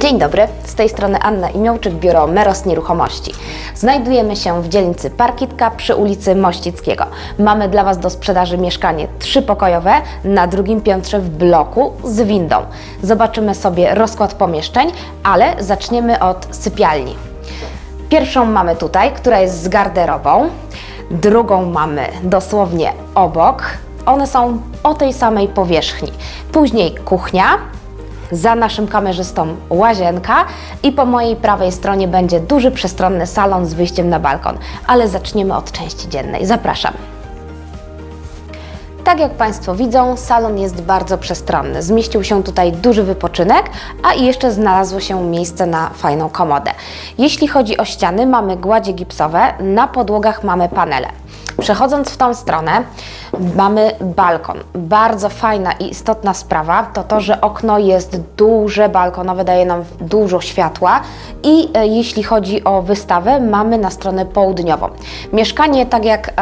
Dzień dobry, z tej strony Anna Imiołczyk, biuro Meros Nieruchomości. Znajdujemy się w dzielnicy Parkitka przy ulicy Mościckiego. Mamy dla Was do sprzedaży mieszkanie trzypokojowe na drugim piętrze w bloku z windą. Zobaczymy sobie rozkład pomieszczeń, ale zaczniemy od sypialni. Pierwszą mamy tutaj, która jest z garderobą. Drugą mamy dosłownie obok. One są o tej samej powierzchni. Później kuchnia, za naszym kamerzystą łazienka i po mojej prawej stronie będzie duży przestronny salon z wyjściem na balkon. Ale zaczniemy od części dziennej. Zapraszam. Tak jak Państwo widzą, salon jest bardzo przestronny. Zmieścił się tutaj duży wypoczynek, a i jeszcze znalazło się miejsce na fajną komodę. Jeśli chodzi o ściany, mamy gładzie gipsowe, na podłogach mamy panele. Przechodząc w tą stronę, mamy balkon. Bardzo fajna i istotna sprawa to to, że okno jest duże, balkonowe daje nam dużo światła i e, jeśli chodzi o wystawę, mamy na stronę południową. Mieszkanie, tak jak e,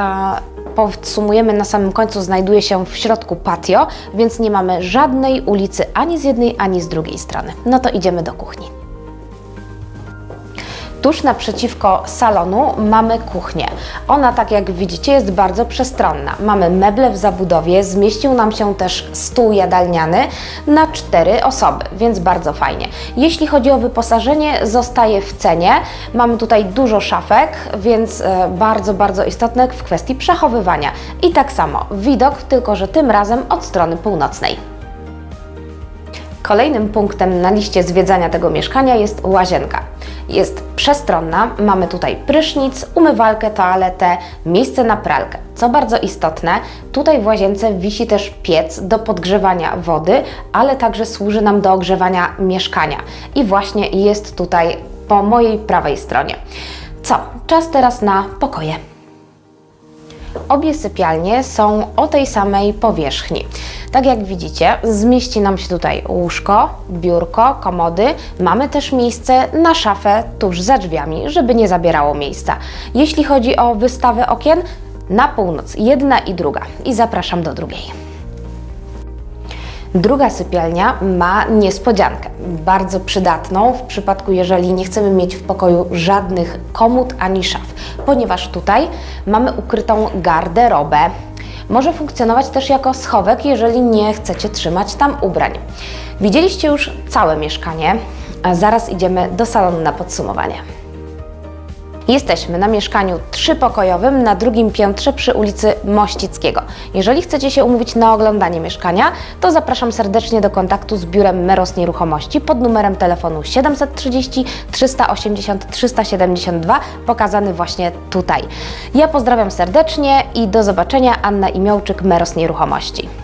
podsumujemy na samym końcu, znajduje się w środku patio, więc nie mamy żadnej ulicy ani z jednej, ani z drugiej strony. No to idziemy do kuchni. Tuż naprzeciwko salonu mamy kuchnię. Ona, tak jak widzicie, jest bardzo przestronna. Mamy meble w zabudowie, zmieścił nam się też stół jadalniany na cztery osoby, więc bardzo fajnie. Jeśli chodzi o wyposażenie, zostaje w cenie. Mamy tutaj dużo szafek, więc e, bardzo, bardzo istotne w kwestii przechowywania. I tak samo widok, tylko że tym razem od strony północnej. Kolejnym punktem na liście zwiedzania tego mieszkania jest łazienka. Jest przestronna, mamy tutaj prysznic, umywalkę, toaletę, miejsce na pralkę. Co bardzo istotne, tutaj w łazience wisi też piec do podgrzewania wody, ale także służy nam do ogrzewania mieszkania. I właśnie jest tutaj po mojej prawej stronie. Co? Czas teraz na pokoje. Obie sypialnie są o tej samej powierzchni. Tak jak widzicie, zmieści nam się tutaj łóżko, biurko, komody. Mamy też miejsce na szafę tuż za drzwiami, żeby nie zabierało miejsca. Jeśli chodzi o wystawę okien, na północ jedna i druga. I zapraszam do drugiej. Druga sypialnia ma niespodziankę, bardzo przydatną w przypadku, jeżeli nie chcemy mieć w pokoju żadnych komód ani szaf, ponieważ tutaj mamy ukrytą garderobę. Może funkcjonować też jako schowek, jeżeli nie chcecie trzymać tam ubrań. Widzieliście już całe mieszkanie, a zaraz idziemy do salonu na podsumowanie. Jesteśmy na mieszkaniu trzypokojowym na drugim piętrze przy ulicy Mościckiego. Jeżeli chcecie się umówić na oglądanie mieszkania, to zapraszam serdecznie do kontaktu z biurem Meros Nieruchomości pod numerem telefonu 730 380 372 pokazany właśnie tutaj. Ja pozdrawiam serdecznie i do zobaczenia. Anna Imiołczyk, Meros Nieruchomości.